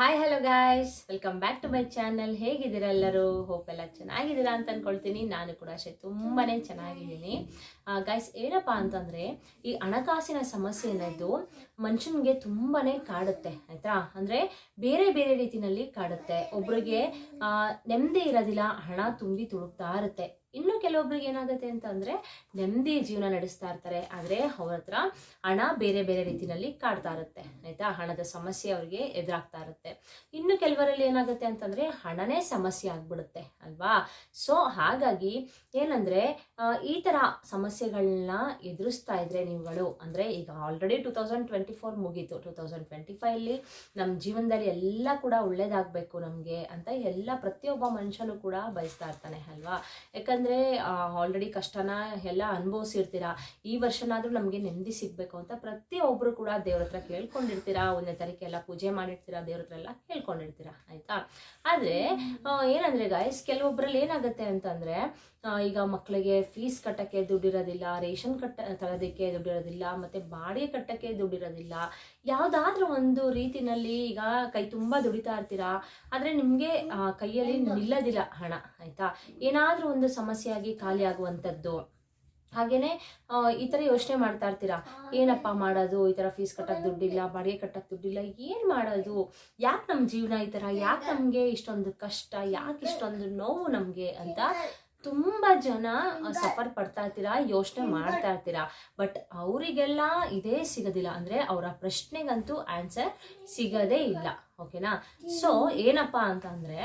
Hi hello guys welcome back to my channel ಹೇಗಿದ್ದೀರಾ ಎಲ್ಲರೂ? Hope ಎಲ್ಲ ಚೆನ್ನಾಗಿದ್ದೀರಾ ಅಂತ ಅಂದ್ಕೊಳ್ತೀನಿ ನಾನು ಕೂಡ ಅಷ್ಟೇ ತುಂಬಾ ಚೆನ್ನಾಗಿದ್ದೀನಿ. ಗಾಯ್ಸ್ ಏನಪ್ಪಾ ಅಂತಂದರೆ, ಈ ಹಣಕಾಸಿನ ಸಮಸ್ಯೆ ಅನ್ನೋದು ಮನುಷ್ಯನಿಗೆ ತುಂಬಾ ಕಾಡುತ್ತೆ, ಆಯಿತಾ? ಅಂದರೆ ಬೇರೆ ಬೇರೆ ರೀತಿಯಲ್ಲಿ ಕಾಡುತ್ತೆ. ಒಬ್ಬರಿಗೆ ನೆಮ್ಮದಿ ಇರೋದಿಲ್ಲ, ಹಣ ತುಂಬಿ ತುಳುಕ್ತಾ ಇರುತ್ತೆ. ಇನ್ನು ಕೆಲವೊಬ್ರಿಗೆ ಏನಾಗುತ್ತೆ ಅಂತಂದ್ರೆ ನೆಮ್ಮದಿ ಜೀವನ ನಡೆಸ್ತಾ ಇರ್ತಾರೆ. ಆದ್ರೆ ಅವ್ರ ಹತ್ರ ಹಣ ಬೇರೆ ಬೇರೆ ರೀತಿನಲ್ಲಿ ಕಾಡ್ತಾ ಇರುತ್ತೆ. ಆಯ್ತಾ? ಹಣದ ಸಮಸ್ಯೆ ಅವ್ರಿಗೆ ಎದುರಾಗ್ತಾ ಇರುತ್ತೆ. ಇನ್ನು ಕೆಲವರಲ್ಲಿ ಏನಾಗುತ್ತೆ ಅಂತಂದ್ರೆ ಹಣನೇ ಸಮಸ್ಯೆ ಆಗ್ಬಿಡುತ್ತೆ, ಅಲ್ವಾ? ಸೊ ಹಾಗಾಗಿ ಏನಂದ್ರೆ ಈ ತರ ಸಮಸ್ಯೆಗಳನ್ನ ಎದುರಿಸ್ತಾ ಇದ್ರೆ ನೀವುಗಳು, ಅಂದ್ರೆ ಈಗ already two thousand twenty four ಮುಗೀತು. ಟೂ ತೌಸಂಡ್ ಟ್ವೆಂಟಿ ಫೈವ್ಲಿ ನಮ್ಮ ಜೀವನದಲ್ಲಿ ಎಲ್ಲ ಕೂಡ ಒಳ್ಳೇದಾಗಬೇಕು ನಮಗೆ ಅಂತ ಎಲ್ಲ ಪ್ರತಿಯೊಬ್ಬ ಮನುಷ್ಯನು ಕೂಡ ಬಯಸ್ತಾ ಇರ್ತಾನೆ, ಅಲ್ವಾ? ಯಾಕಂದ್ರೆ ಆಲ್ರೆಡಿ ಕಷ್ಟನ ಎಲ್ಲ ಅನುಭವಿಸಿರ್ತೀರಾ, ಈ ವರ್ಷನಾದ್ರೂ ನಮಗೆ ನೆಮ್ಮದಿ ಸಿಗಬೇಕು ಅಂತ ಪ್ರತಿಯೊಬ್ಬರು ಕೂಡ ದೇವ್ರ ಹತ್ರ ಕೇಳ್ಕೊಂಡಿರ್ತೀರಾ ಒಂದನೇ ತಾರೀಕು ಎಲ್ಲ ಪೂಜೆ ಮಾಡಿರ್ತೀರಾ, ದೇವ್ರ ಹತ್ರ ಎಲ್ಲ ಕೇಳ್ಕೊಂಡಿರ್ತೀರಾ, ಆಯ್ತಾ? ಆದರೆ ಏನಂದ್ರೆ ಗಾಯ್ಸ್ ಕೆಲವೊಬ್ರಲ್ಲಿ ಏನಾಗುತ್ತೆ ಅಂತಂದ್ರೆ ಈಗ ಮಕ್ಕಳಿಗೆ ಫೀಸ್ ಕಟ್ಟಕ್ಕೆ ದುಡ್ಡಿರೋದಿಲ್ಲ ರೇಷನ್ ಕಟ್ಟ ತರೋದಕ್ಕೆ ದುಡ್ಡಿರೋದಿಲ್ಲ ಮತ್ತೆ ಬಾಡಿಗೆ ಕಟ್ಟಕ್ಕೆ ದುಡ್ಡಿರೋದಿಲ್ಲ ಯಾವುದಾದ್ರೂ ಒಂದು ರೀತಿನಲ್ಲಿ ಈಗ ಕೈ ತುಂಬಾ ದುಡಿತಾ ಇರ್ತೀರಾ? ಆದ್ರೆ ನಿಮಗೆ ಕೈಯಲ್ಲಿ ನಿಲ್ಲದಿಲ್ಲ ಹಣ ಆಯಿತಾ? ಏನಾದರೂ ಒಂದು ಸಮಸ್ಯೆಯಾಗಿ ಖಾಲಿ ಆಗುವಂಥದ್ದು. ಹಾಗೇನೆ ಈ ತರ ಯೋಚನೆ ಮಾಡ್ತಾ ಇರ್ತೀರಾ? ಏನಪ್ಪ ಮಾಡೋದು? ಈ ತರ ಫೀಸ್ ಕಟ್ಟಕ್ ದುಡ್ಡಿಲ್ಲ ಬಾಡಿಗೆ ಕಟ್ಟಕ್ ದುಡ್ಡಿಲ್ಲ ಏನು ಮಾಡೋದು? ಯಾಕೆ ನಮ್ಮ ಜೀವನ ಈ ತರ? ಯಾಕೆ ನಮಗೆ ಇಷ್ಟೊಂದು ಕಷ್ಟ? ಯಾಕೆ ಇಷ್ಟೊಂದು ನೋವು ನಮಗೆ ಅಂತ ತುಂಬಾ ಜನ ಸಫರ್ ಪಡ್ತಾ ಇರ್ತೀರಾ ಯೋಚನೆ ಮಾಡ್ತಾ ಇರ್ತೀರಾ. ಬಟ್ ಅವರಿಗೆಲ್ಲ ಇದೇ ಸಿಗೋದಿಲ್ಲ. ಅಂದ್ರೆ ಅವರ ಪ್ರಶ್ನೆಗಂತೂ ಆನ್ಸರ್ ಸಿಗದೇ ಇಲ್ಲ. ಓಕೆನಾ? ಸೊ ಏನಪ್ಪಾ ಅಂತಂದ್ರೆ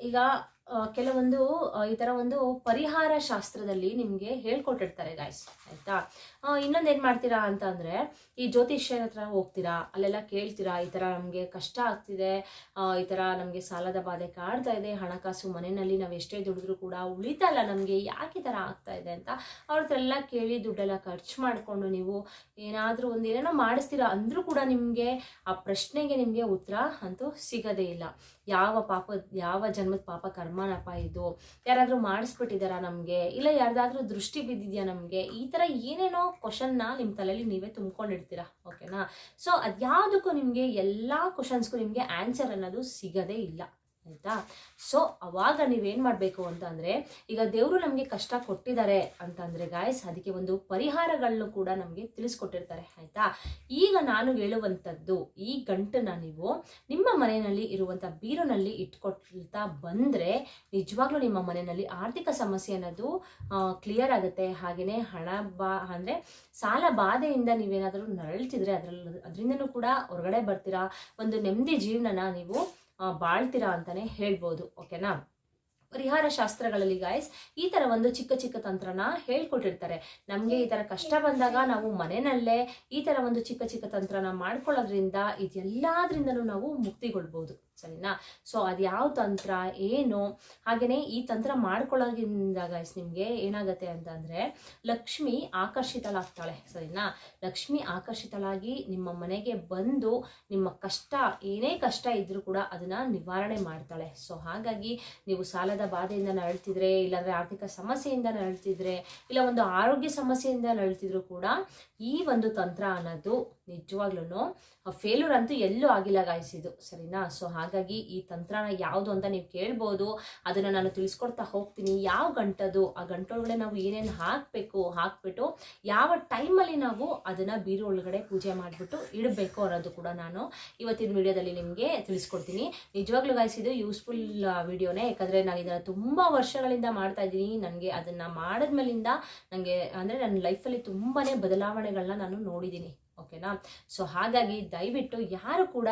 ಈಗ ಕೆಲವೊಂದು ಈ ತರ ಒಂದು ಪರಿಹಾರ ಶಾಸ್ತ್ರದಲ್ಲಿ ನಿಮ್ಗೆ ಹೇಳ್ಕೊಟ್ಟಿರ್ತಾರೆ ಗಾಯ್ಸ್ ಆಯ್ತಾ? ಇನ್ನೊಂದು ಏನು ಮಾಡ್ತೀರಾ ಅಂತ ಅಂದ್ರೆ, ಈ ಜ್ಯೋತಿಷ್ಯರ ಹತ್ರ ಹೋಗ್ತೀರಾ, ಅಲ್ಲೆಲ್ಲ ಕೇಳ್ತೀರಾ, ಈ ತರ ನಮ್ಗೆ ಕಷ್ಟ ಆಗ್ತಿದೆ ಈ ತರ ನಮ್ಗೆ ಸಾಲದ ಬಾಧೆ ಕಾಡ್ತಾ ಇದೆ, ಹಣಕಾಸು ಮನೆಯಲ್ಲಿ ನಾವು ಎಷ್ಟೇ ದುಡಿದ್ರು ಕೂಡ ಉಳಿತಲ್ಲ ನಮಗೆ, ಯಾಕೆ ಈ ತರ ಆಗ್ತಾ ಇದೆ ಅಂತ ಅವ್ರ ಹತ್ರ ಎಲ್ಲ ಕೇಳಿ ದುಡ್ಡೆಲ್ಲ ಖರ್ಚು ಮಾಡ್ಕೊಂಡು ನೀವು ಏನಾದ್ರೂ ಒಂದು ಏನೇನೋ ಮಾಡಿಸ್ತೀರಾ ಅಂದ್ರೂ ಕೂಡ ನಿಮ್ಗೆ ಆ ಪ್ರಶ್ನೆಗೆ ನಿಮ್ಗೆ ಉತ್ತರ ಅಂತೂ ಸಿಗದೇ ಇಲ್ಲ. ಯಾವ ಪಾಪ, ಯಾವ ಜನ್ಮದ ಪಾಪ ಕರ್ಮನಪ್ಪ ಇದು? ಯಾರಾದರೂ ಮಾಡಿಸ್ಬಿಟ್ಟಿದ್ದಾರಾ ನಮಗೆ? ಇಲ್ಲ ಯಾರ್ದಾದ್ರೂ ದೃಷ್ಟಿ ಬಿದ್ದಿದ್ಯಾ ನಮಗೆ? ಈ ಥರ ಏನೇನೋ ಕ್ವಶನ್ನ ನಿಮ್ಮ ತಲೆಯಲ್ಲಿ ನೀವೇ ತುಂಬ್ಕೊಂಡಿರ್ತೀರಾ? ಓಕೆನಾ ಸೊ ಅದ್ಯಾವುದಕ್ಕೂ ನಿಮಗೆ ಎಲ್ಲ ಕ್ವಶನ್ಸ್ಗೂ ನಿಮಗೆ ಆನ್ಸರ್ ಅನ್ನೋದು ಸಿಗದೇ ಇಲ್ಲ. ಆಯ್ತಾ? ಸೊ ಅವಾಗ ನೀವೇನು ಮಾಡಬೇಕು ಅಂತಂದರೆ, ಈಗ ದೇವರು ನಮಗೆ ಕಷ್ಟ ಕೊಟ್ಟಿದ್ದಾರೆ ಅಂತಂದರೆ ಗಾಯ್ಸ್ ಅದಕ್ಕೆ ಒಂದು ಪರಿಹಾರಗಳನ್ನು ಕೂಡ ನಮಗೆ ತಿಳಿಸ್ಕೊಟ್ಟಿರ್ತಾರೆ, ಆಯ್ತಾ? ಈಗ ನಾನು ಹೇಳುವಂಥದ್ದು, ಈ ಗಂಟನ್ನು ನೀವು ನಿಮ್ಮ ಮನೆಯಲ್ಲಿ ಇರುವಂತ ಬೀರುನಲ್ಲಿ ಇಟ್ಕೊಳ್ತಾ ಬಂದ್ರೆ, ನಿಜವಾಗ್ಲೂ ನಿಮ್ಮ ಮನೆಯಲ್ಲಿ ಆರ್ಥಿಕ ಸಮಸ್ಯೆ ಅನ್ನೋದು ಕ್ಲಿಯರ್ ಆಗುತ್ತೆ. ಹಾಗೆಯೇ ಹಣ ಬಾ, ಅಂದ್ರೆ ಸಾಲ ಬಾಧೆಯಿಂದ ನೀವೇನಾದರೂ ನರಳ್ತಿದ್ರೆ ಅದ್ರಲ್ಲಿ ಅದರಿಂದನೂ ಕೂಡ ಹೊರಗಡೆ ಬರ್ತೀರಾ? ಒಂದು ನೆಮ್ಮದಿ ಜೀವನನ ನೀವು ಬಾಳ್ತೀರಾ ಅಂತಾನೆ ಹೇಳ್ಬೋದು, ಓಕೆನಾ? ಪರಿಹಾರ ಶಾಸ್ತ್ರಗಳಲ್ಲಿ ಗಾಯ್ಸ್ ಈ ತರ ಒಂದು ಚಿಕ್ಕ ಚಿಕ್ಕ ತಂತ್ರನ ಹೇಳ್ಕೊಟ್ಟಿರ್ತಾರೆ. ನಮ್ಗೆ ಈ ತರ ಕಷ್ಟ ಬಂದಾಗ ನಾವು ಮನೆಯಲ್ಲೇ ಈ ತರ ಒಂದು ಚಿಕ್ಕ ಚಿಕ್ಕ ತಂತ್ರನ ಮಾಡ್ಕೊಳ್ಳೋದ್ರಿಂದ ಇದೆಲ್ಲದ್ರಿಂದಲೂ ನಾವು ಮುಕ್ತಿಗೊಳ್ಬಹುದು ಸರಿನಾ? ಸೊ ಅದು ಯಾವ ತಂತ್ರ, ಏನು? ಹಾಗೆಯೇ ಈ ತಂತ್ರ ಮಾಡ್ಕೊಳ್ಳೋದ್ರಿಂದ ಗಾಯ್ಸ್ ನಿಮಗೆ ಏನಾಗುತ್ತೆ ಅಂತಂದ್ರೆ, ಲಕ್ಷ್ಮಿ ಆಕರ್ಷಿತಳಾಗ್ತಾಳೆ, ಸರಿನಾ? ಲಕ್ಷ್ಮಿ ಆಕರ್ಷಿತಳಾಗಿ ನಿಮ್ಮ ಮನೆಗೆ ಬಂದು ನಿಮ್ಮ ಕಷ್ಟ, ಏನೇ ಕಷ್ಟ ಇದ್ದರೂ ಕೂಡ ಅದನ್ನ ನಿವಾರಣೆ ಮಾಡ್ತಾಳೆ. ಸೊ ಹಾಗಾಗಿ ನೀವು ಸಾಲದ ಬಾಧೆಯಿಂದ ನರಳ್ತಿದ್ರೆ, ಇಲ್ಲಾಂದರೆ ಆರ್ಥಿಕ ಸಮಸ್ಯೆಯಿಂದ ನರಳ್ತಿದ್ರೆ, ಇಲ್ಲ ಒಂದು ಆರೋಗ್ಯ ಸಮಸ್ಯೆಯಿಂದ ನರಳ್ತಿದ್ರು ಕೂಡ ಈ ಒಂದು ತಂತ್ರ ಅನ್ನೋದು ನಿಜವಾಗ್ಲೂ ಫೇಲ್ಯೂರ್ ಅಂತೂ ಎಲ್ಲೂ ಆಗಿಲ್ಲ ಗಾಯಿಸಿದ್ದು ಸರಿನಾ? ಸೊ ಹಾಗಾಗಿ ಈ ತಂತ್ರನ ಯಾವುದು ಅಂತ ನೀವು ಕೇಳ್ಬೋದು. ಅದನ್ನು ನಾನು ತಿಳಿಸ್ಕೊಡ್ತಾ ಹೋಗ್ತೀನಿ. ಯಾವ ಗಂಟದು ಆ ಗಂಟೊಳಗಡೆ ನಾವು ಏನೇನು ಹಾಕಬೇಕು? ಹಾಕ್ಬಿಟ್ಟು ಯಾವ ಟೈಮಲ್ಲಿ ನಾವು ಅದನ್ನು ಬೀರು ಒಳಗಡೆ ಪೂಜೆ ಮಾಡಿಬಿಟ್ಟು ಇಡಬೇಕು ಅನ್ನೋದು ಕೂಡ ನಾನು ಇವತ್ತಿನ ವಿಡಿಯೋದಲ್ಲಿ ನಿಮಗೆ ತಿಳಿಸ್ಕೊಡ್ತೀನಿ. ನಿಜವಾಗ್ಲೂ ಇದು ಯೂಸ್ಫುಲ್ ವಿಡಿಯೋನೇ. ಯಾಕಂದರೆ ನಾನು ಇದನ್ನು ತುಂಬ ವರ್ಷಗಳಿಂದ ಮಾಡ್ತಾ ಇದ್ದೀನಿ. ನನಗೆ ಅದನ್ನು ಮಾಡಿದ್ಮೇಲಿಂದ ನನಗೆ ಅಂದರೆ ನನ್ನ ಲೈಫಲ್ಲಿ ತುಂಬಾ ಬದಲಾವಣೆಗಳನ್ನ ನಾನು ನೋಡಿದ್ದೀನಿ. ಓಕೆನಾ? ಸೊ ಹಾಗಾಗಿ ದಯವಿಟ್ಟು ಯಾರು ಕೂಡ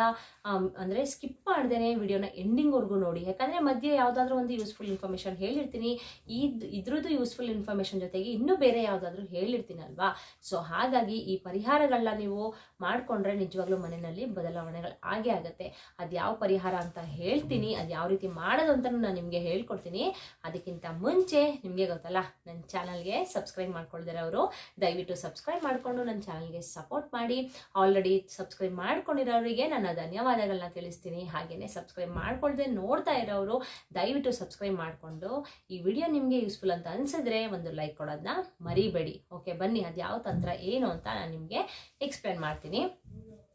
ಅಂದರೆ ಸ್ಕಿಪ್ ಮಾಡ್ದೇ ವಿಡಿಯೋನ ಎಂಡಿಂಗ್ವರೆಗೂ ನೋಡಿ. ಯಾಕಂದರೆ ಮಧ್ಯೆ ಯಾವುದಾದ್ರೂ ಒಂದು ಯೂಸ್ಫುಲ್ ಇನ್ಫಾರ್ಮೇಷನ್ ಹೇಳಿರ್ತೀನಿ. ಈ ಇದ್ರದ್ದು ಯೂಸ್ಫುಲ್ ಇನ್ಫಾರ್ಮೇಷನ್ ಜೊತೆಗೆ ಇನ್ನೂ ಬೇರೆ ಯಾವುದಾದ್ರೂ ಹೇಳಿರ್ತೀನಿ ಅಲ್ವಾ? ಸೊ ಹಾಗಾಗಿ ಈ ಪರಿಹಾರಗಳನ್ನ ನೀವು ಮಾಡಿಕೊಂಡ್ರೆ ನಿಜವಾಗ್ಲೂ ಮನೆಯಲ್ಲಿ ಬದಲಾವಣೆಗಳು ಆಗೇ ಆಗುತ್ತೆ. ಅದು ಯಾವ ಪರಿಹಾರ ಅಂತ ಹೇಳ್ತೀನಿ. ಅದು ಯಾವ ರೀತಿ ಮಾಡೋದು ಅಂತ ನಾನು ನಿಮಗೆ ಹೇಳ್ಕೊಡ್ತೀನಿ. ಅದಕ್ಕಿಂತ ಮುಂಚೆ ನಿಮಗೆ ಗೊತ್ತಲ್ಲ ನನ್ನ ಚಾನಲ್ಗೆ ಸಬ್ಸ್ಕ್ರೈಬ್ ಮಾಡ್ಕೊಳ್ದಿರೋ ಅವರು ದಯವಿಟ್ಟು ಸಬ್ಸ್ಕ್ರೈಬ್ ಮಾಡಿಕೊಂಡು ನನ್ನ ಚಾನಲ್ಗೆ ಸಪೋರ್ಟ್ ಮಾಡಿ ಆಲ್ರೆಡಿ ಸಬ್ಸ್ಕ್ರೈಬ್ ಮಾಡ್ಕೊಂಡಿರೋರಿಗೆ ನನ್ನ ಧನ್ಯವಾದಗಳನ್ನ ತಿಳಿಸ್ತೀನಿ. ಹಾಗೆಯೇ ಸಬ್ಸ್ಕ್ರೈಬ್ ಮಾಡ್ಕೊಳ್ದೆ ನೋಡ್ತಾ ಇರೋರು ದಯವಿಟ್ಟು ಸಬ್ಸ್ಕ್ರೈಬ್ ಮಾಡಿಕೊಂಡು ಈ ವಿಡಿಯೋ ನಿಮಗೆ ಯೂಸ್ಫುಲ್ ಅಂತ ಅನ್ಸಿದ್ರೆ ಒಂದು ಲೈಕ್ ಕೊಡೋದನ್ನ ಮರಿಬೇಡಿ. ಓಕೆ ಬನ್ನಿ ಅದು ಯಾವ ತಂತ್ರ ಏನು ಅಂತ ನಾನು ನಿಮಗೆ ಎಕ್ಸ್ಪ್ಲೇನ್ ಮಾಡ್ತೀನಿ.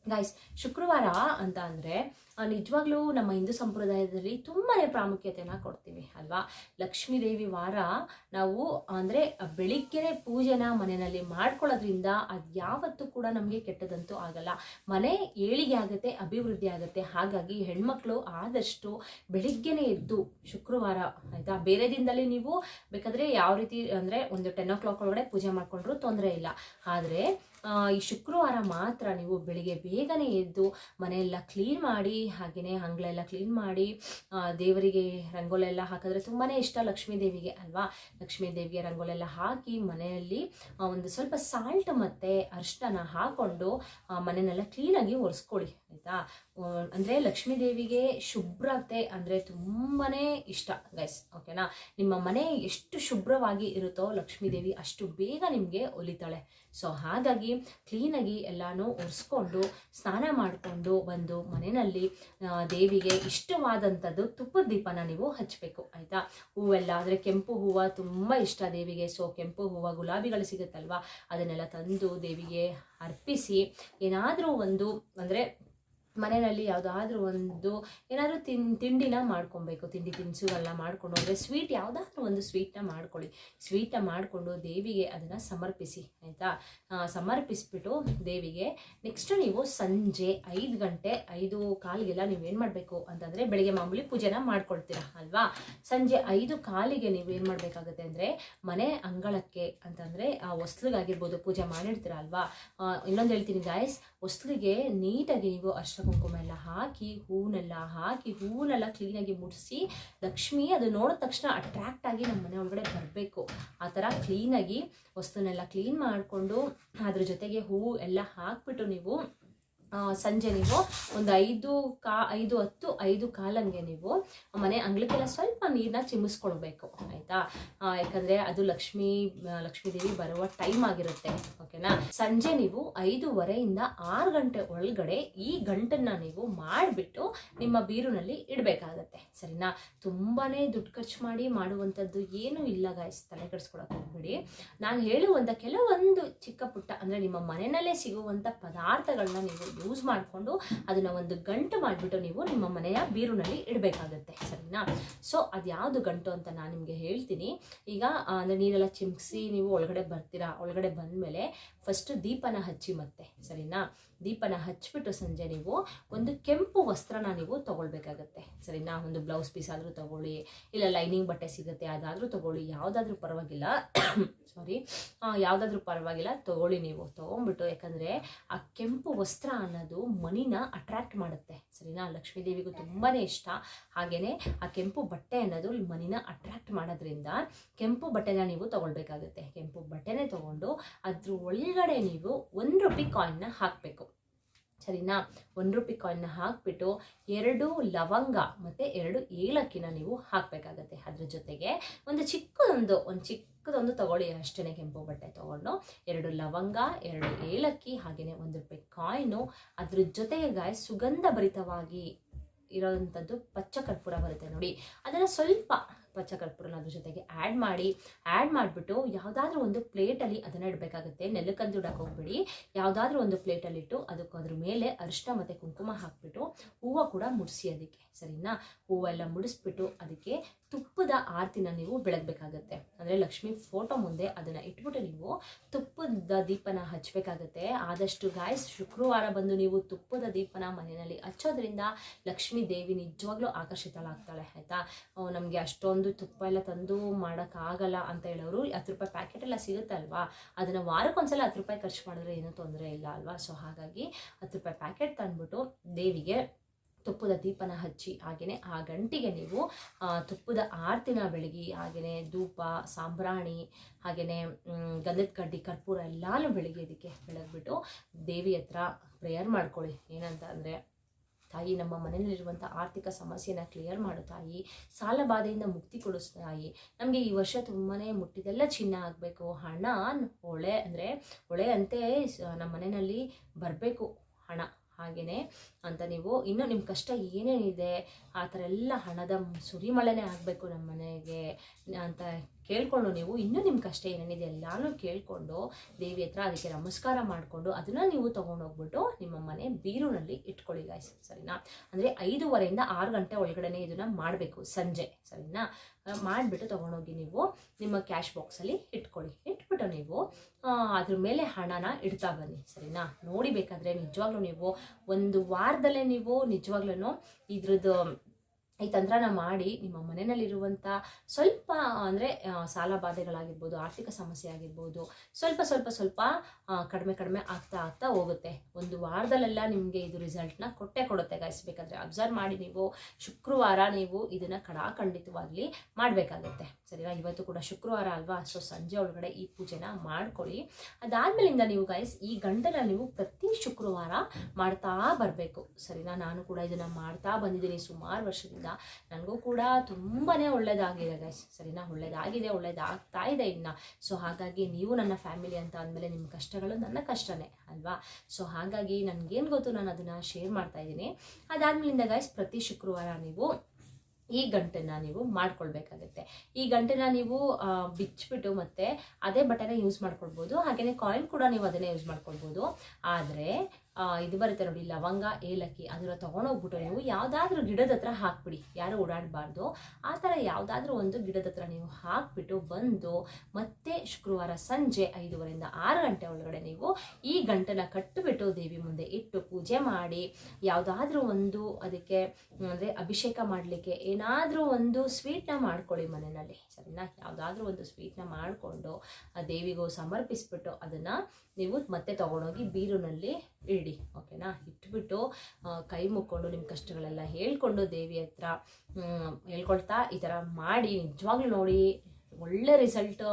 ಗಾಯ್ಸ್ ಶುಕ್ರವಾರ ಅಂತ ಅಂದರೆ ನಿಜವಾಗ್ಲೂ ನಮ್ಮ ಹಿಂದೂ ಸಂಪ್ರದಾಯದಲ್ಲಿ ತುಂಬಾ ಪ್ರಾಮುಖ್ಯತೆನ ಕೊಡ್ತೀವಿ, ಅಲ್ವಾ? ಲಕ್ಷ್ಮೀ ದೇವಿ ವಾರ ನಾವು, ಅಂದರೆ ಬೆಳಿಗ್ಗೆನೇ ಪೂಜೆನ ಮನೆಯಲ್ಲಿ ಮಾಡ್ಕೊಳ್ಳೋದ್ರಿಂದ ಅದು ಯಾವತ್ತೂ ಕೂಡ ನಮಗೆ ಕೆಟ್ಟದಂತೂ ಆಗಲ್ಲ. ಮನೆ ಏಳಿಗೆ ಆಗುತ್ತೆ, ಅಭಿವೃದ್ಧಿ ಆಗುತ್ತೆ. ಹಾಗಾಗಿ ಹೆಣ್ಮಕ್ಳು ಆದಷ್ಟು ಬೆಳಿಗ್ಗೆನೇ ಎದ್ದು ಶುಕ್ರವಾರ, ಆಯಿತಾ? ಬೇರೆ ದಿನದಲ್ಲಿ ನೀವು ಬೇಕಾದರೆ ಯಾವ ರೀತಿ ಅಂದರೆ ಒಂದು ಟೆನ್ ಓ ಕ್ಲಾಕ್ ಒಳಗಡೆ ಪೂಜೆ ಮಾಡಿಕೊಂಡ್ರು ತೊಂದರೆ ಇಲ್ಲ. ಆದರೆ ಈ ಶುಕ್ರವಾರ ಮಾತ್ರ ನೀವು ಬೆಳಿಗ್ಗೆ ಬೇಗನೆ ಎದ್ದು ಮನೆಯೆಲ್ಲ ಕ್ಲೀನ್ ಮಾಡಿ ಹಾಗೆಯೇ ಅಂಗಳೆಲ್ಲ ಕ್ಲೀನ್ ಮಾಡಿ ದೇವರಿಗೆ ರಂಗೋಲೆಲ್ಲ ಹಾಕಿದ್ರೆ ತುಂಬಾ ಇಷ್ಟ ಲಕ್ಷ್ಮೀ ದೇವಿಗೆ ಅಲ್ವಾ? ಲಕ್ಷ್ಮೀ ದೇವಿಗೆ ರಂಗೋಲೆಲ್ಲ ಹಾಕಿ ಮನೆಯಲ್ಲಿ ಒಂದು ಸ್ವಲ್ಪ ಸಾಲ್ಟ್ ಮತ್ತು ಅರಿಶಿನ ಹಾಕ್ಕೊಂಡು ಮನೆಯನ್ನೆಲ್ಲ ಕ್ಲೀನಾಗಿ ಒರೆಸ್ಕೊಳ್ಳಿ, ಆಯಿತಾ? ಅಂದರೆ ಲಕ್ಷ್ಮೀ ದೇವಿಗೆ ಶುಭ್ರತೆ ಅಂದರೆ ತುಂಬಾ ಇಷ್ಟ ಗೈಸ್ ಓಕೆನಾ ನಿಮ್ಮ ಮನೆ ಎಷ್ಟು ಶುಭ್ರವಾಗಿ ಇರುತ್ತೋ ಲಕ್ಷ್ಮೀ ದೇವಿ ಅಷ್ಟು ಬೇಗ ನಿಮಗೆ ಒಲಿತಾಳೆ. ಸೊ ಹಾಗಾಗಿ ಕ್ಲೀನಾಗಿ ಎಲ್ಲನೂ ಒರೆಸ್ಕೊಂಡು ಸ್ನಾನ ಮಾಡಿಕೊಂಡು ಬಂದು ಮನೆಯಲ್ಲಿ ದೇವಿಗೆ ಇಷ್ಟವಾದಂಥದ್ದು ತುಪ್ಪದ ದೀಪನ ನೀವು ಹಚ್ಚಬೇಕು ಆಯಿತಾ? ಹೂವೆಲ್ಲ ಆದರೆ ಕೆಂಪು ಹೂವು ತುಂಬ ಇಷ್ಟ ದೇವಿಗೆ. ಸೊ ಕೆಂಪು ಹೂವು ಗುಲಾಬಿಗಳು ಸಿಗುತ್ತಲ್ವ? ಅದನ್ನೆಲ್ಲ ತಂದು ದೇವಿಗೆ ಅರ್ಪಿಸಿ ಏನಾದರೂ ಒಂದು, ಅಂದರೆ ಮನೆಯಲ್ಲಿ ಯಾವುದಾದ್ರೂ ಒಂದು ಏನಾದರೂ ತಿನ್, ತಿಂಡಿನ ಮಾಡ್ಕೊಬೇಕು. ತಿಂಡಿ ತಿನಿಸುಗಳನ್ನ ಮಾಡ್ಕೊಂಡು ಹೋದರೆ ಸ್ವೀಟ್ ಯಾವುದಾದ್ರೂ ಒಂದು ಸ್ವೀಟ್ನ ಮಾಡ್ಕೊಳ್ಳಿ. ಸ್ವೀಟ್ನ ಮಾಡಿಕೊಂಡು ದೇವಿಗೆ ಅದನ್ನು ಸಮರ್ಪಿಸಿ, ಆಯಿತಾ? ಸಮರ್ಪಿಸ್ಬಿಟ್ಟು ದೇವಿಗೆ ನೆಕ್ಸ್ಟ್ ನೀವು ಸಂಜೆ ಐದು ಗಂಟೆ ಐದು ಕಾಲಿಗೆಲ್ಲ ನೀವೇನು ಮಾಡಬೇಕು ಅಂತಂದರೆ ಬೆಳಿಗ್ಗೆ ಮಾಮೂಲಿ ಪೂಜೆನ ಮಾಡ್ಕೊಳ್ತೀರಾ, ಅಲ್ವಾ? ಸಂಜೆ ಐದು ಕಾಲಿಗೆ ನೀವು ಏನು ಮಾಡಬೇಕಾಗುತ್ತೆ ಅಂದರೆ ಮನೆ ಅಂಗಳಕ್ಕೆ ಅಂತಂದರೆ ಆ ಹೊಸ್ಲಿಗಾಗಿರ್ಬೋದು ಪೂಜೆ ಮಾಡಿರ್ತೀರ, ಅಲ್ವಾ? ಇನ್ನೊಂದು ಹೇಳ್ತೀನಿ ಗಾಯ್ಸ್ ಹೊಸ್ಲಿಗೆ ನೀಟಾಗಿ ನೀವು ಅರ್ಶ ಕುಂಕುಮ ಎಲ್ಲ ಹಾಕಿ, ಹೂವನ್ನೆಲ್ಲ ಹಾಕಿ, ಹೂವನ್ನೆಲ್ಲ ಕ್ಲೀನಾಗಿ ಮುಡಿಸಿ, ಲಕ್ಷ್ಮಿ ಅದು ನೋಡಿದ ತಕ್ಷಣ ಅಟ್ರ್ಯಾಕ್ಟ್ ಆಗಿ ನಮ್ಮ ಮನೆ ಒಳಗಡೆ ಬರಬೇಕು. ಆ ಥರ ಕ್ಲೀನಾಗಿ ವಸ್ತುನೆಲ್ಲ ಕ್ಲೀನ್ ಮಾಡಿಕೊಂಡು ಅದ್ರ ಜೊತೆಗೆ ಹೂವು ಎಲ್ಲ ಹಾಕ್ಬಿಟ್ಟು ನೀವು ಸಂಜೆ ನೀವು ಒಂದು ಐದು ಕಾ, ಐದು ಹತ್ತು, ಐದು ಕಾಲಂಗೆ ನೀವು ಮನೆ ಅಂಗ್ಳಕ್ಕೆಲ್ಲ ಸ್ವಲ್ಪ ನೀರನ್ನ ಚಿಮ್ಮಿಸ್ಕೊಳ್ಬೇಕು, ಆಯಿತಾ? ಯಾಕಂದರೆ ಅದು ಲಕ್ಷ್ಮೀ ಲಕ್ಷ್ಮೀ ದೇವಿ ಬರುವ ಟೈಮ್ ಆಗಿರುತ್ತೆ ಓಕೆನಾ ಸಂಜೆ ನೀವು ಐದೂವರೆಯಿಂದ ಆರು ಗಂಟೆ ಒಳಗಡೆ ಈ ಗಂಟನ್ನ ನೀವು ಮಾಡಿಬಿಟ್ಟು ನಿಮ್ಮ ಬೀರುನಲ್ಲಿ ಇಡಬೇಕಾಗತ್ತೆ, ಸರಿನಾ? ತುಂಬಾ ದುಡ್ಡು ಖರ್ಚು ಮಾಡಿ ಮಾಡುವಂಥದ್ದು ಏನೂ ಇಲ್ಲ ಗಾಯಸ್ ತಲೆ ಕೆಡಿಸ್ಕೊಳಕ್ಕೆ ಹೋಗ್ಬೇಡಿ. ನಾನು ಹೇಳುವಂಥ ಕೆಲವೊಂದು ಚಿಕ್ಕ ಪುಟ್ಟ, ಅಂದರೆ ನಿಮ್ಮ ಮನೆಯಲ್ಲೇ ಸಿಗುವಂಥ ಪದಾರ್ಥಗಳನ್ನ ನೀವು ಯೂಸ್ ಮಾಡಿಕೊಂಡು ಅದನ್ನ ಒಂದು ಗಂಟು ಮಾಡಿಬಿಟ್ಟು ನೀವು ನಿಮ್ಮ ಮನೆಯ ಬೀರುನಲ್ಲಿ ಇಡಬೇಕಾಗುತ್ತೆ, ಸರಿನಾ? ಸೊ ಅದು ಯಾವುದು ಗಂಟು ಅಂತ ನಾನು ನಿಮಗೆ ಹೇಳ್ತೀನಿ. ಈಗ ಅಂದರೆ ಅಂದ್ರೆ ನೀರೆಲ್ಲ ಚಿಮ್ಕಿಸಿ ನೀವು ಒಳಗಡೆ ಬರ್ತೀರಾ, ಒಳಗಡೆ ಬಂದಮೇಲೆ ಫಸ್ಟ್ ದೀಪನ ಹಚ್ಚಿ ಮತ್ತೆ, ಸರಿನಾ? ದೀಪನ ಹಚ್ಚಿಬಿಟ್ಟು ಸಂಜೆ ನೀವು ಒಂದು ಕೆಂಪು ವಸ್ತ್ರನ ನೀವು ತೊಗೊಳ್ಬೇಕಾಗತ್ತೆ, ಸರಿನಾ? ಒಂದು ಬ್ಲೌಸ್ ಪೀಸ್ ಆದರೂ ತಗೊಳ್ಳಿ, ಇಲ್ಲ ಲೈನಿಂಗ್ ಬಟ್ಟೆ ಸಿಗುತ್ತೆ, ಅದಾದರೂ ತೊಗೊಳ್ಳಿ, ಯಾವುದಾದ್ರೂ ಪರವಾಗಿಲ್ಲ ಸಾರಿ ಯಾವುದಾದ್ರೂ ಪರವಾಗಿಲ್ಲ, ತಗೊಳ್ಳಿ ನೀವು, ತೊಗೊಂಡ್ಬಿಟ್ಟು, ಯಾಕಂದರೆ ಆ ಕೆಂಪು ವಸ್ತ್ರ ಅನ್ನೋದು ಮನಿನ ಅಟ್ರಾಕ್ಟ್ ಮಾಡುತ್ತೆ. ಸರಿನಾ? ಲಕ್ಷ್ಮೀ ದೇವಿಗೂ ತುಂಬಾ ಇಷ್ಟ. ಹಾಗೆಯೇ ಆ ಕೆಂಪು ಬಟ್ಟೆ ಅನ್ನೋದು ಮನಿನ ಅಟ್ರಾಕ್ಟ್ ಮಾಡೋದ್ರಿಂದ ಕೆಂಪು ಬಟ್ಟೆನ ನೀವು ತಗೊಳ್ಬೇಕಾಗುತ್ತೆ. ಕೆಂಪು ಬಟ್ಟೆನೇ ತಗೊಂಡು ಅದ್ರ ಒಳಗಡೆ ನೀವು ಒಂದು ರೂಪಾಯಿ ಕಾಯಿನ್ನ ಹಾಕಬೇಕು. ಸರಿನಾ? ಒಂದು ರೂಪಾಯಿ ಕಾಯಿನ್ನ ಹಾಕ್ಬಿಟ್ಟು ಎರಡು ಲವಂಗ ಮತ್ತು ಎರಡು ಏಲಕ್ಕಿನ ನೀವು ಹಾಕಬೇಕಾಗತ್ತೆ. ಅದ್ರ ಜೊತೆಗೆ ಒಂದು ಚಿಕ್ಕದೊಂದು ಒಂದು ಚಿಕ್ಕದೊಂದು ತಗೊಳ್ಳಿ. ಅಷ್ಟೇ ಕೆಂಪು ಬಟ್ಟೆ ತೊಗೊಂಡು ಎರಡು ಲವಂಗ, ಎರಡು ಏಲಕ್ಕಿ ಹಾಗೆಯೇ ಒಂದು ರೂಪಾಯಿ ಕಾಯಿನು ಅದ್ರ ಜೊತೆಗೆ ಗಾಯ ಸುಗಂಧ ಭರಿತವಾಗಿ ಇರೋವಂಥದ್ದು ಪಚ್ಚ ಕರ್ಪೂರ ಬರುತ್ತೆ ನೋಡಿ. ಅದನ್ನು ಸ್ವಲ್ಪ ಪಚ್ಚ ಕರ್ಪೂರನ ಅದ್ರ ಜೊತೆಗೆ ಆ್ಯಡ್ ಮಾಡಿ ಆ್ಯಡ್ ಮಾಡಿಬಿಟ್ಟು ಯಾವುದಾದ್ರೂ ಒಂದು ಪ್ಲೇಟಲ್ಲಿ ಅದನ್ನು ಇಡಬೇಕಾಗುತ್ತೆ. ನೆಲಕ್ಕಂದು ಇಡಕ್ಕೆ ಹೋಗ್ಬಿಡಿ. ಯಾವುದಾದ್ರೂ ಒಂದು ಪ್ಲೇಟಲ್ಲಿ ಇಟ್ಟು ಅದಕ್ಕೆ ಅದ್ರ ಮೇಲೆ ಅರಿಶಿನ ಮತ್ತು ಕುಂಕುಮ ಹಾಕ್ಬಿಟ್ಟು ಹೂವು ಕೂಡ ಮುಡಿಸಿ ಅದಕ್ಕೆ, ಸರಿನಾ? ಹೂವೆಲ್ಲ ಮುಡಿಸ್ಬಿಟ್ಟು ಅದಕ್ಕೆ ತುಪ್ಪದ ಆರತಿನ ನೀವು ಬೆಳಗಬೇಕಾಗತ್ತೆ. ಅಂದರೆ ಲಕ್ಷ್ಮಿ ಫೋಟೋ ಮುಂದೆ ಅದನ್ನು ಇಟ್ಬಿಟ್ಟು ನೀವು ತುಪ್ಪದ ದೀಪನ ಹಚ್ಚಬೇಕಾಗತ್ತೆ ಆದಷ್ಟು ಗಾಯ್ಸ್ ಶುಕ್ರವಾರ ಬಂದು ನೀವು ತುಪ್ಪದ ದೀಪನ ಮನೆಯಲ್ಲಿ ಹಚ್ಚೋದ್ರಿಂದ ಲಕ್ಷ್ಮೀ ದೇವಿ ನಿಜವಾಗ್ಲೂ ಆಕರ್ಷಿತಳಾಗ್ತಾಳೆ, ಆಯಿತಾ? ನಮಗೆ ಅಷ್ಟೊಂದು ತುಪ್ಪ ಎಲ್ಲ ತಂದು ಮಾಡೋಕ್ಕಾಗಲ್ಲ ಅಂತ ಹೇಳೋರು ಹತ್ತು ರೂಪಾಯಿ ಪ್ಯಾಕೆಟ್ ಎಲ್ಲ ಸಿಗುತ್ತಲ್ವಾ ಅದನ್ನು ವಾರಕ್ಕೊಂದ್ಸಲ ಹತ್ತು ರೂಪಾಯಿ ಖರ್ಚು ಮಾಡಿದ್ರೆ ಏನೂ ತೊಂದರೆ ಇಲ್ಲ ಅಲ್ವಾ? ಸೊ ಹಾಗಾಗಿ ಹತ್ತು ರೂಪಾಯಿ ಪ್ಯಾಕೆಟ್ ತಂದ್ಬಿಟ್ಟು ದೇವಿಗೆ ತುಪ್ಪದ ದೀಪನ ಹಚ್ಚಿ ಹಾಗೆಯೇ ಆ ಗಂಟಿಗೆ ನೀವು ತುಪ್ಪದ ಆರತಿನ ಬೆಳಗಿ ಹಾಗೆಯೇ ಧೂಪ, ಸಾಂಬ್ರಾಣಿ ಹಾಗೆಯೇ ಗಂಧದ ಕಡ್ಡಿ, ಕರ್ಪೂರ ಎಲ್ಲಾನು ಬೆಳಗ್ಗೆ ಅದಕ್ಕೆ ಬೆಳಗ್ಬಿಟ್ಟು ದೇವಿ ಹತ್ರ ಪ್ರೇಯರ್ ಮಾಡ್ಕೊಳ್ಳಿ. ಏನಂತ ಅಂದರೆ, ತಾಯಿ, ನಮ್ಮ ಮನೆಯಲ್ಲಿರುವಂಥ ಆರ್ಥಿಕ ಸಮಸ್ಯೆನ ಕ್ಲಿಯರ್ ಮಾಡು ತಾಯಿ. ಸಾಲ ಬಾಧೆಯಿಂದ ಮುಕ್ತಿ ಕೊಡಿಸು ತಾಯಿ. ನಮಗೆ ಈ ವರ್ಷ ತುಂಬಾ ಮುಟ್ಟಿದೆಲ್ಲ ಚಿನ್ನ ಆಗಬೇಕು. ಹಣ ಹೊಳೆ ಅಂದರೆ ಸ- ನಮ್ಮ ಮನೆಯಲ್ಲಿ ಬರಬೇಕು ಹಣ. ಹಾಗೆಯೇ ಅಂತ ನೀವು ಇನ್ನೂ ನಿಮ್ಮ ಕಷ್ಟ ಏನೇನಿದೆ, ಆ ಥರ ಎಲ್ಲ ಹಣದ ಸುರಿಮಳೆನೇ ಆಗಬೇಕು ನಮ್ಮ ಮನೆಗೆ ಅಂತ ಕೇಳ್ಕೊಂಡು ನೀವು ಇನ್ನೂ ನಿಮ್ಮ ಕಷ್ಟ ಏನೇನಿದೆ ಎಲ್ಲಾನು ಕೇಳಿಕೊಂಡು ದೇವಿ ಹತ್ರ ಅದಕ್ಕೆ ನಮಸ್ಕಾರ ಮಾಡಿಕೊಂಡು ಅದನ್ನ ನೀವು ತಗೊಂಡೋಗ್ಬಿಟ್ಟು ನಿಮ್ಮ ಮನೆ ಬೀರುನಲ್ಲಿ ಇಟ್ಕೊಳ್ಳಿ ಗಾಯ್ಸ್ ಸರಿನಾ? ಅಂದರೆ ಐದೂವರೆಯಿಂದ ಆರು ಗಂಟೆ ಒಳಗಡೆನೆ ಇದನ್ನ ಮಾಡಬೇಕು, ಸಂಜೆ, ಸರಿನಾ? ಮಾಡಿಬಿಟ್ಟು ತೊಗೊಂಡೋಗಿ ನೀವು ನಿಮ್ಮ ಕ್ಯಾಶ್ ಬಾಕ್ಸಲ್ಲಿ ಇಟ್ಕೊಳ್ಳಿ. ಇಟ್ಬಿಟ್ಟು ನೀವು ಅದ್ರ ಮೇಲೆ ಹಣನ ಇಡ್ತಾ ಬನ್ನಿ, ಸರಿನಾ? ನೋಡಿ ಬೇಕಾದ್ರೆ ನಿಜವಾಗ್ಲೂ ನೀವು ಒಂದು ವಾರದಲ್ಲೇ ನೀವು ನಿಜವಾಗ್ಲೂ ಇದ್ರದ್ದು ಈ ತಂತ್ರನ ಮಾಡಿ ನಿಮ್ಮ ಮನೆಯಲ್ಲಿರುವಂಥ ಸ್ವಲ್ಪ, ಅಂದರೆ ಸಾಲ ಬಾಧೆಗಳಾಗಿರ್ಬೋದು, ಆರ್ಥಿಕ ಸಮಸ್ಯೆ ಆಗಿರ್ಬೋದು, ಸ್ವಲ್ಪ ಸ್ವಲ್ಪ ಸ್ವಲ್ಪ ಕಡಿಮೆ ಕಡಿಮೆ ಆಗ್ತಾ ಆಗ್ತಾ ಹೋಗುತ್ತೆ. ಒಂದು ವಾರದಲ್ಲೆಲ್ಲ ನಿಮಗೆ ಇದು ರಿಸಲ್ಟ್ನ ಕೊಟ್ಟೆ ಕೊಡುತ್ತೆ ಗಾಯ್ಸ್ ಬೇಕಾದ್ರೆ ಅಬ್ಸರ್ವ್ ಮಾಡಿ ನೀವು, ಶುಕ್ರವಾರ ನೀವು ಇದನ್ನು ಕಡಾಖಂಡಿತವಾಗಲಿ ಮಾಡಬೇಕಾಗುತ್ತೆ. ಸರಿನಾ? ಇವತ್ತು ಕೂಡ ಶುಕ್ರವಾರ ಅಲ್ವಾ? ಸೊ ಸಂಜೆ ಒಳಗಡೆ ಈ ಪೂಜೆನ ಮಾಡ್ಕೊಳ್ಳಿ. ಅದಾದ್ಮೇಲಿಂದ ನೀವು ಗಾಯಸ್ ಈ ಗಂಟೆನ ನೀವು ಪ್ರತಿ ಶುಕ್ರವಾರ ಮಾಡ್ತಾ ಬರಬೇಕು. ಸರಿನಾ? ನಾನು ಕೂಡ ಇದನ್ನು ಮಾಡ್ತಾ ಬಂದಿದ್ದೀನಿ ಸುಮಾರು ವರ್ಷದಿಂದ. ನನಗೂ ಕೂಡ ತುಂಬಾ ಒಳ್ಳೇದಾಗಿದೆ ಗೈಸ್ ಸರಿನಾ? ಒಳ್ಳೇದಾಗಿದೆ, ಒಳ್ಳೇದಾಗ್ತಾ ಇದೆ ಇನ್ನ. ಸೊ ಹಾಗಾಗಿ ನೀವು ನನ್ನ ಫ್ಯಾಮಿಲಿ ಅಂತ ಅಂದಮೇಲೆ ನಿಮ್ಮ ಕಷ್ಟಗಳು ನನ್ನ ಕಷ್ಟನೇ, ಅಲ್ವಾ? ಸೊ ಹಾಗಾಗಿ ನನಗೇನು ಗೊತ್ತು, ನಾನು ಅದನ್ನು ಶೇರ್ ಮಾಡ್ತಾ ಇದ್ದೀನಿ. ಅದಾದ್ಮೇಲಿಂದ ಗೈಸ್ ಪ್ರತಿ ಶುಕ್ರವಾರ ನೀವು ಈ ಗಂಟೆನ ನೀವು ಮಾಡ್ಕೊಳ್ಬೇಕಾಗುತ್ತೆ. ಈ ಗಂಟೆನ ನೀವು ಬಿಚ್ಚಿಬಿಟ್ಟು ಮತ್ತೆ ಅದೇ ಬಟನ್ ಯೂಸ್ ಮಾಡ್ಕೊಳ್ಬೋದು. ಹಾಗೆಯೇ ಕಾಯಿನ್ ಕೂಡ ನೀವು ಅದನ್ನೇ ಯೂಸ್ ಮಾಡ್ಕೊಳ್ಬೋದು. ಆದರೆ ಇದು ಬರುತ್ತೆ ನೋಡಿ, ಲವಂಗ, ಏಲಕ್ಕಿ ಅದನ್ನ ತೊಗೊಂಡೋಗ್ಬಿಟ್ಟು ನೀವು ಯಾವುದಾದ್ರೂ ಗಿಡದ ಹತ್ರ ಹಾಕ್ಬಿಡಿ. ಯಾರು ಓಡಾಡಬಾರ್ದು. ಆ ಥರ ಯಾವುದಾದ್ರೂ ಒಂದು ಗಿಡದ ಹತ್ರ ನೀವು ಹಾಕ್ಬಿಟ್ಟು ಬಂದು ಮತ್ತೆ ಶುಕ್ರವಾರ ಸಂಜೆ ಐದೂವರೆಯಿಂದ ಆರು ಗಂಟೆ ಒಳಗಡೆ ನೀವು ಈ ಗಂಟೆನ ಕಟ್ಟಿಬಿಟ್ಟು ದೇವಿ ಮುಂದೆ ಇಟ್ಟು ಪೂಜೆ ಮಾಡಿ, ಯಾವುದಾದ್ರೂ ಒಂದು ಅದಕ್ಕೆ ಅಂದರೆ ಅಭಿಷೇಕ ಮಾಡಲಿಕ್ಕೆ ಏನಾದರೂ ಒಂದು ಸ್ವೀಟ್ನ ಮಾಡ್ಕೊಳ್ಳಿ ಮನೆಯಲ್ಲಿ. ಸರಿನಾ? ಯಾವುದಾದ್ರೂ ಒಂದು ಸ್ವೀಟ್ನ ಮಾಡಿಕೊಂಡು ಆ ದೇವಿಗೂ ಸಮರ್ಪಿಸ್ಬಿಟ್ಟು ಅದನ್ನು ನೀವು ಮತ್ತೆ ತಗೊಂಡೋಗಿ ಬೀರುನಲ್ಲಿ ಇಡಿ ಓಕೆನಾ ಇಟ್ಬಿಟ್ಟು ಕೈ ಮುಕ್ಕೊಂಡು ನಿಮ್ಮ ಕಷ್ಟಗಳೆಲ್ಲ ಹೇಳ್ಕೊಂಡು ದೇವಿ ಹತ್ರ ಹೇಳ್ಕೊಳ್ತಾ ಈ ಥರ ಮಾಡಿ ನಿಜವಾಗ್ಲೂ ನೋಡಿ, ಒಳ್ಳೆ ರಿಸಲ್ಟ್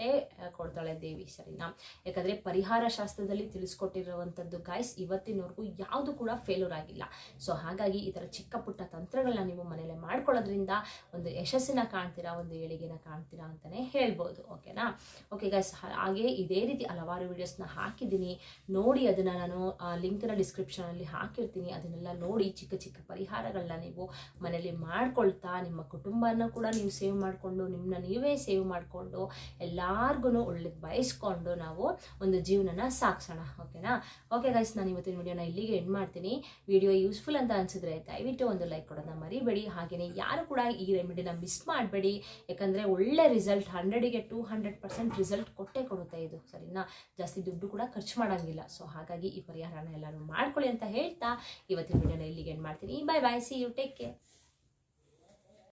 ಆ, ಕೊಡ್ತಾಳೆ ದೇವಿ. ಸರಿನಾ? ಯಾಕಂದರೆ ಪರಿಹಾರ ಶಾಸ್ತ್ರದಲ್ಲಿ ತಿಳಿಸ್ಕೊಟ್ಟಿರುವಂಥದ್ದು ಗಾಯ್ಸ್ ಇವತ್ತಿನವರೆಗೂ ಯಾವುದು ಕೂಡ ಫೇಲ್ಯೂರ್ ಆಗಿಲ್ಲ. ಸೊ ಹಾಗಾಗಿ ಈ ಥರ ಚಿಕ್ಕ ಪುಟ್ಟ ತಂತ್ರಗಳನ್ನ ನೀವು ಮನೇಲೆ ಮಾಡ್ಕೊಳ್ಳೋದ್ರಿಂದ ಒಂದು ಯಶಸ್ಸಿನ ಕಾಣ್ತೀರಾ ಒಂದು ಏಳಿಗೆನ ಕಾಣ್ತೀರಾ ಅಂತಲೇ ಹೇಳ್ಬೋದು. ಓಕೆನಾ? ಓಕೆ ಗೈಸ್ ಹಾಗೆ ಇದೇ ರೀತಿ ಹಲವಾರು ವೀಡಿಯೋಸ್ನ ಹಾಕಿದ್ದೀನಿ. ನೋಡಿ ಅದನ್ನು ನಾನು ಲಿಂಕ್ನ ಡಿಸ್ಕ್ರಿಪ್ಷನಲ್ಲಿ ಹಾಕಿರ್ತೀನಿ. ಅದನ್ನೆಲ್ಲ ನೋಡಿ ಚಿಕ್ಕ ಚಿಕ್ಕ ಪರಿಹಾರಗಳನ್ನ ನೀವು ಮನೇಲಿ ಮಾಡ್ಕೊಳ್ತಾ ನಿಮ್ಮ ಕುಟುಂಬನ ಕೂಡ ನೀವು ಸೇವ್ ಮಾಡಿಕೊಂಡು ನಿಮ್ಮನ್ನ ನೀವೇ ಸೇವ್ ಮಾಡಿಕೊಂಡು ಎಲ್ಲಾರ್ಗು ಒಳ್ಳೆ ಬಯಸ್ಕೊಂಡು ನಾವು ಒಂದು ಜೀವನನ ಸಾಕ್ಸೋಣ ಓಕೆನಾ? ಓಕೆ ಗೈಸ್ ನಾನು ಇವತ್ತಿನ ವಿಡಿಯೋನ ಇಲ್ಲಿಗೆ ಎಂಡ್ ಮಾಡ್ತೀನಿ. ವಿಡಿಯೋ ಯೂಸ್ಫುಲ್ ಅಂತ ಅನ್ಸಿದ್ರೆ ದಯವಿಟ್ಟು ಒಂದು ಲೈಕ್ ಕೊಡೋದನ್ನ ಮರಿಬೇಡಿ. ಹಾಗೆಯೇ ಯಾರು ಕೂಡ ಈ ರೆಮಿಡಿನ ಮಿಸ್ ಮಾಡಬೇಡಿ. ಯಾಕಂದರೆ ಒಳ್ಳೆ ರಿಸಲ್ಟ್ ಹಂಡ್ರೆಡಿಗೆ ಟೂ ಹಂಡ್ರೆಡ್ ಪರ್ಸೆಂಟ್ ರಿಸಲ್ಟ್ ಕೊಟ್ಟೇ ಕೊಡುತ್ತೆ ಇದು, ಸರಿನಾ? ಜಾಸ್ತಿ ದುಡ್ಡು ಕೂಡ ಖರ್ಚು ಮಾಡೋಂಗಿಲ್ಲ. ಸೊ ಹಾಗಾಗಿ ಈ ಪರಿಹಾರನ ಎಲ್ಲರೂ ಮಾಡ್ಕೊಳ್ಳಿ ಅಂತ ಹೇಳ್ತಾ ಇವತ್ತಿನ ವಿಡಿಯೋನ ಇಲ್ಲಿಗೆ ಎಂಡ್ ಮಾಡ್ತೀನಿ. Bye bye see you take care